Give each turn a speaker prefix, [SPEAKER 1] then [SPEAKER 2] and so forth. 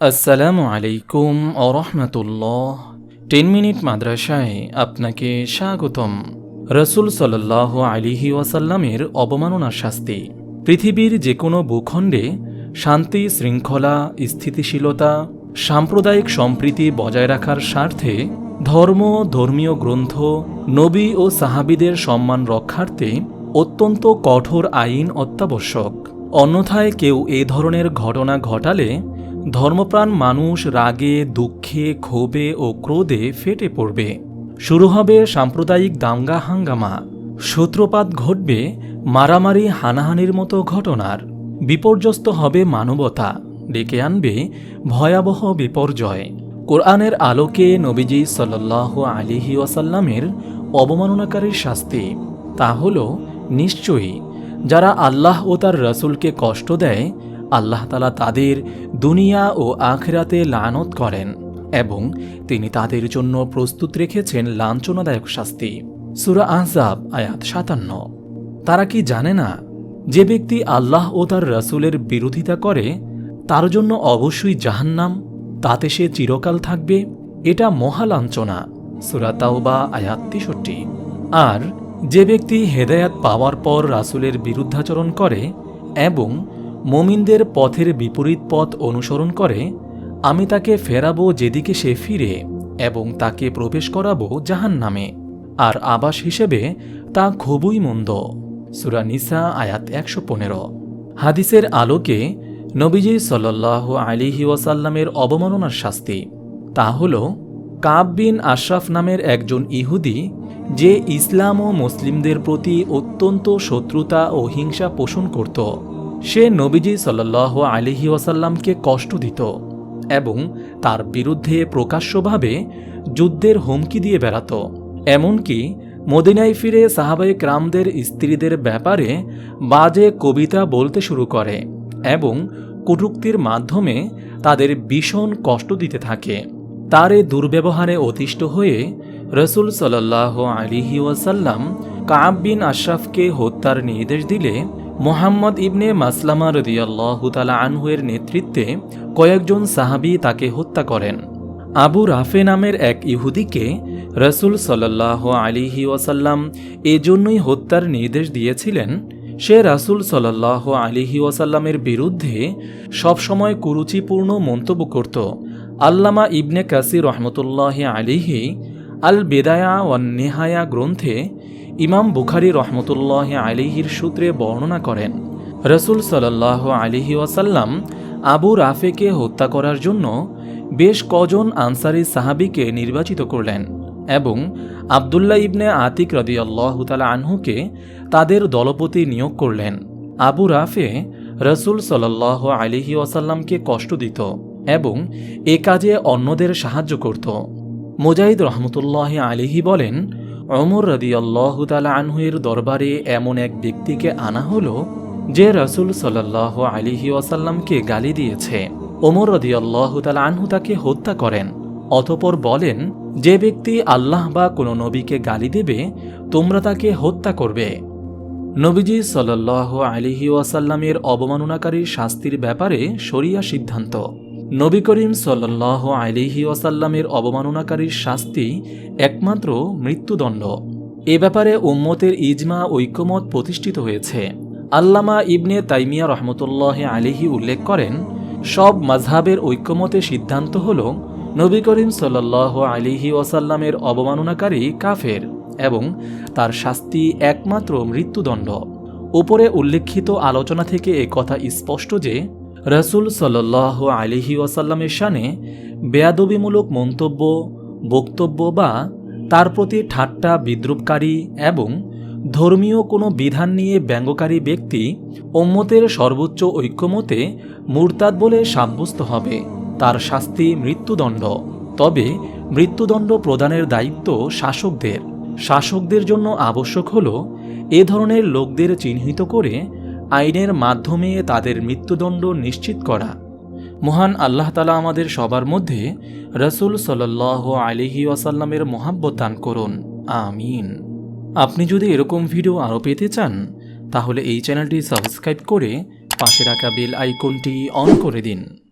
[SPEAKER 1] আসসালামু আলাইকুম রহমতুল্লাহ। Ten minute মাদ্রাসায় আপনাকে স্বাগতম। রসুল সাল্লাহ আলিহি ওয়াসাল্লামের অবমাননার শাস্তি। পৃথিবীর যে কোনো ভূখণ্ডে শান্তি, শৃঙ্খলা, স্থিতিশীলতা, সাম্প্রদায়িক সম্প্রীতি বজায় রাখার স্বার্থে ধর্ম, ধর্মীয় গ্রন্থ, নবী ও সাহাবিদের সম্মান রক্ষার্থে অত্যন্ত কঠোর আইন অত্যাবশ্যক। অন্যথায় কেউ এ ধরনের ঘটনা ঘটালে ধর্মপ্রাণ মানুষ রাগে, দুঃখে, ক্ষোভে ও ক্রোধে ফেটে পড়বে। শুরু হবে সাম্প্রদায়িক দাঙ্গা হাঙ্গামা। সূত্রপাত ঘটবে মারামারি, হানাহানির মতো ঘটনার। বিপর্যস্ত হবে মানবতা। ডেকে আনবে ভয়াবহ বিপর্যয়। কোরআনের আলোকে নবীজি সাল্লাহ আলিহি ওয়াসাল্লামের অবমাননাকারীর শাস্তি। তা হল নিশ্চয়ই যারা আল্লাহ ও তার রসুলকে কষ্ট দেয়, আল্লাহ তালা তাদের দুনিয়া ও আখেরাতে লানত করেন এবং তিনি তাদের জন্য প্রস্তুত রেখেছেন লাঞ্ছনাদায়ক শাস্তি। সুরা আহজাব, আয়াত সাতান্ন। তারা কি জানে না, যে ব্যক্তি আল্লাহ ও তার রসুলের বিরোধিতা করে, তার জন্য অবশ্যই জাহান্নাম, তাতে সে চিরকাল থাকবে, এটা মহালাঞ্ছনা। সুরা তাওবা, আয়াত তেষট্টি। আর যে ব্যক্তি হেদায়াত পাওয়ার পর রাসুলের বিরুদ্ধাচরণ করে এবং মমিনদের পথের বিপরীত পথ অনুসরণ করে, আমি তাকে ফেরাবো যেদিকে সে ফিরে এবং তাকে প্রবেশ করাবো জাহান নামে আর আবাস হিসেবে তা খুবই মন্দ। সুরা নিসা আয়াত একশো পনেরো। হাদিসের আলোকে নবীজি সাল্লাহ আলিহি ওয়াসাল্লামের অবমাননার শাস্তি। তা হল, কাব বিন আশরাফ নামের একজন ইহুদি যে ইসলাম ও মুসলিমদের প্রতি অত্যন্ত শত্রুতা ও হিংসা পোষণ করত, সে নবীজি সাল্লাহ আলিহি ওয়াসাল্লামকে কষ্ট দিত এবং তার বিরুদ্ধে প্রকাশ্যভাবে যুদ্ধের হুমকি দিয়ে বেড়াত। এমনকি মদিনায় ফিরে সাহাবাই ক্রামদের স্ত্রীদের ব্যাপারে বাজে কবিতা বলতে শুরু করে এবং কটুক্তির মাধ্যমে তাদের ভীষণ কষ্ট দিতে থাকে। তার এ দুর্ব্যবহারে অতিষ্ঠ হয়ে রসুল সাল্লাহ আলিহি ওয়াসাল্লাম কাব বিন আশরাফকে হত্যার নির্দেশ দিলে মোহাম্মদ ইবনে মাসলামা রদিয়াল্লাহ তালা আনহুয়ের নেতৃত্বে কয়েকজন সাহাবি তাকে হত্যা করেন। আবু রাফে নামের এক ইহুদিকে রসুল সাল্লাহ আলিহি ওয়াসাল্লাম এজন্যই হত্যার নির্দেশ দিয়েছিলেন। সে রাসুল সাল্লাহ আলিহি ওয়াসাল্লামের বিরুদ্ধে সবসময় কুরুচিপূর্ণ মন্তব্য করত। আল্লামা ইবনে কাসির রহমতুল্লাহ আলিহি আল বেদায়া ওয়ান নেহায়া গ্রন্থে ইমাম বুখারি রহমতুল্লাহ আলিহির সূত্রে বর্ণনা করেন, রসুল সাল্লাহ আলিহি ওয়াসাল্লাম আবু রাফেকে হত্যা করার জন্য বেশ কজন আনসারি সাহাবিকে নির্বাচিত করলেন এবং আবদুল্লাহ ইবনে আতিক রদিয়াল্লাহ তালা আনহুকে তাদের দলপতি নিয়োগ করলেন। আবু রাফে রসুল সাল্লাহ আলিহি ওয়াসাল্লামকে কষ্ট দিত এবং এ কাজে অন্যদের সাহায্য করত। মুজাহিদ রহমতুল্লাহ আলিহি বলেন অমর রদিয়াল্লাহ তালা আনহুয়ের দরবারে এমন এক ব্যক্তিকে আনা হলো যে রসুল সাল্লাহ আলিহি ওয়াসাল্লামকে গালি দিয়েছে। ওমর রদিয়াল্লাহ তালা আনহু তাকে হত্যা করেন, অতপর বলেন, যে ব্যক্তি আল্লাহ বা কোনো নবীকে গালি দেবে, তোমরা তাকে হত্যা করবে। নবীজি সাল্লাহ আলিহি ওয়াসাল্লামের অবমাননাকারী শাস্তির ব্যাপারে সরিয়া সিদ্ধান্ত। নবী করিম সাল্লাহ আলিহি ওয়াসাল্লামের অবমাননাকারীর শাস্তি একমাত্র মৃত্যুদণ্ড। এ ব্যাপারে উম্মতের ইজমা ঐক্যমত প্রতিষ্ঠিত হয়েছে। আল্লামা ইবনে তাইমিয়া রহমতুল্লাহ আলিহি উল্লেখ করেন, সব মাঝহাবের ঐক্যমতে সিদ্ধান্ত হল নবী করিম সাল্লাহ আলিহি ওয়াসাল্লামের অবমাননাকারী কাফের এবং তার শাস্তি একমাত্র মৃত্যুদণ্ড। উপরে উল্লেখিত আলোচনা থেকে এ কথা স্পষ্ট যে রসুল সাল্লাহ আলিহি ওয়াসাল্লামের শানে বেয়াদবিমূলক মন্তব্য, বক্তব্য বা তার প্রতি ঠাট্টা, বিদ্রুপকারী এবং ধর্মীয় কোনো বিধান নিয়ে ব্যঙ্গকারী ব্যক্তি ওম্মতের সর্বোচ্চ ঐক্যমতে মুরতাদ বলে সাব্যস্ত হবে। তার শাস্তি মৃত্যুদণ্ড। তবে মৃত্যুদণ্ড প্রদানের দায়িত্ব শাসকদের। শাসকদের জন্য আবশ্যক হল এ ধরনের লোকদের চিহ্নিত করে আইনের মাধ্যমে তাদের মৃত্যুদণ্ড নিশ্চিত করা। মহান আল্লাহ তালা আমাদের সবার মধ্যে রসুল সাল্লাহ আলিহি ওয়াসাল্লামের মোহাব্বত দান করুন। আমিন। আপনি যদি এরকম ভিডিও আরও পেতে চান, তাহলে এই চ্যানেলটি সাবস্ক্রাইব করে পাশে রাখা বেল আইকনটি অন করে দিন।